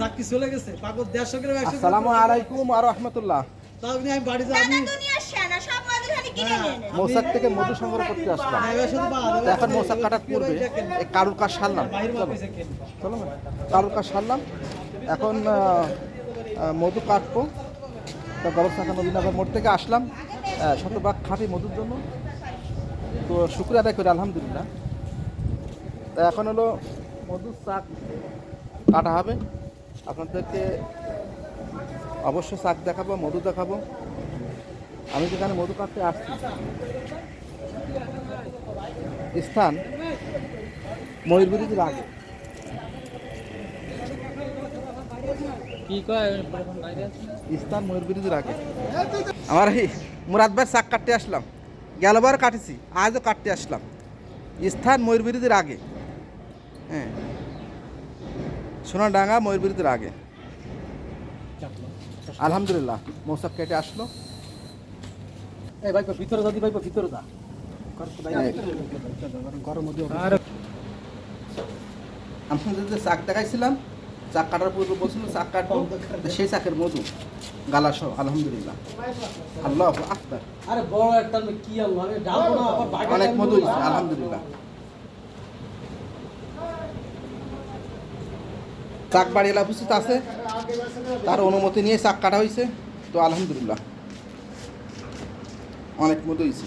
চাকরি চলে গেছে পাগল দেড়শো গ্রাম একশো আসসালামু আলাইকুম আর রহমতুল্লাহ। তাও আমি বাড়ি যাই আমি দুনিয়ার সেনা সব মধু খালি কিনে নিয়ে নেন। মৌসাক থেকে মধু সংগ্রহ করতে আসলাম। হ্যাঁ, এখন শুধু মৌসাক কাটার পূর্বে কারুর কাজ সারলাম চলো। কারুর কাজ সারলাম এখন মধু কাটবো। তা নবীনগর মোড় থেকে আসলাম। শতভাগ খাঁটি মধুর জন্য। তো শুক্রিয়া আদায় করি আলহামদুলিল্লাহ। তা এখন হলো মধুর শাক কাটা হবে। আপনাদেরকে অবশ্য শাক দেখাবো মধু দেখাবো। আমি যেখানে মধু কাটতে আসছি স্থান ময়ূরবিরিজের আগে। কি কয়? স্থান ময়ূরবিরিজের আগে। আমার এই মুরাদ ভাই শাক কাটতে আসলাম। গেলবার কাটেছি আজও কাটতে আসলাম। স্থান ময়ূরবিরিজের আগে। হ্যাঁ। সোনাডাঙ্গা ময়ূরবিরিজের আগে। আলহামদুলিল্লাহ মৌসাক কেটে আসলো। এই ভাই ভিতরে দাদি ভাই ভিতরে দা গরম যে শাক দেখাইছিলাম শাক কাটার পূর্বে বলছিল শাক কাটবো সেই শাকের মধু গালা সহ আলহামদুলিল্লাহ। আল্লাহ আকবার। আরে বড় একটা কি আল্লাহ আমি ডালবো না আবার বাড়ি অনেক মধু আলহামদুলিল্লাহ। চাক বাড়ি এলা উপস্থিত আছে। তার অনুমতি নিয়ে চাক কাটা হয়েছে। তো আলহামদুলিল্লাহ। অনেক মতো হয়েছে।